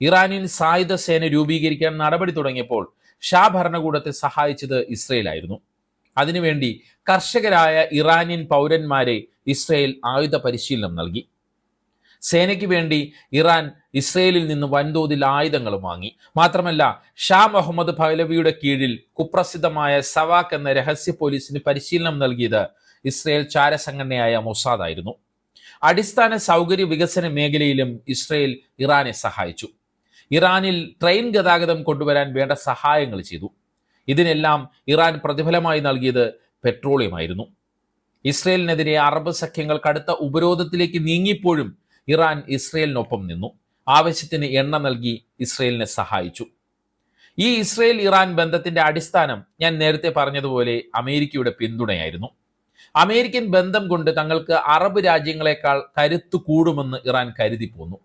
ഇറാനിൽ സായുധ സേന രൂപീകരിക്കാൻ നടപടി തുടങ്ങിയപ്പോൾ ഷാ ഭരണകൂടത്തെ സഹായിച്ചത് ഇസ്രയേലായിരുന്നു. അതിനുവേണ്ടി കർഷകരായ ഇറാനിയൻ പൗരന്മാരെ ഇസ്രയേൽ ആയുധ പരിശീലനം നൽകി. സേനയ്ക്ക് വേണ്ടി ഇറാൻ ഇസ്രയേലിൽ നിന്ന് വൻതോതിൽ ആയുധങ്ങളും വാങ്ങി. മാത്രമല്ല ഷാ മുഹമ്മദ് പഹലവിയുടെ കീഴിൽ കുപ്രസിദ്ധമായ സവാക്ക് എന്ന രഹസ്യ പോലീസിന് പരിശീലനം നൽകിയത് ഇസ്രയേൽ ചാരസംഘടനയായ മൊസാദ് ആയിരുന്നു അടിസ്ഥാന സൗകര്യ വികസന മേഖലയിലും ഇസ്രയേൽ ഇറാനെ സഹായിച്ചു. ഇറാനിൽ ട്രെയിൻ ഗതാഗതം കൊണ്ടുവരാൻ വേണ്ട സഹായങ്ങൾ ചെയ്തു. ഇതിനെല്ലാം ഇറാൻ പ്രതിഫലമായി നൽകിയത് പെട്രോളിയമായിരുന്നു. ഇസ്രയേലിനെതിരെ അറബ് സഖ്യങ്ങൾ കടുത്ത ഉപരോധത്തിലേക്ക് നീങ്ങിയപ്പോഴും ഇറാൻ ഇസ്രയേലിനൊപ്പം നിന്നു. ആവശ്യത്തിന് എണ്ണ നൽകി ഇസ്രയേലിനെ സഹായിച്ചു. ഈ ഇസ്രയേൽ ഇറാൻ ബന്ധത്തിന്റെ അടിസ്ഥാനം ഞാൻ നേരത്തെ പറഞ്ഞതുപോലെ അമേരിക്കയുടെ പിന്തുണയായിരുന്നു. അമേരിക്കൻ ബന്ധം കൊണ്ട് തങ്ങൾക്ക് അറബ് രാജ്യങ്ങളെക്കാൾ കരുത്തു കൂടുമെന്ന് ഇറാൻ കരുതി പോന്നു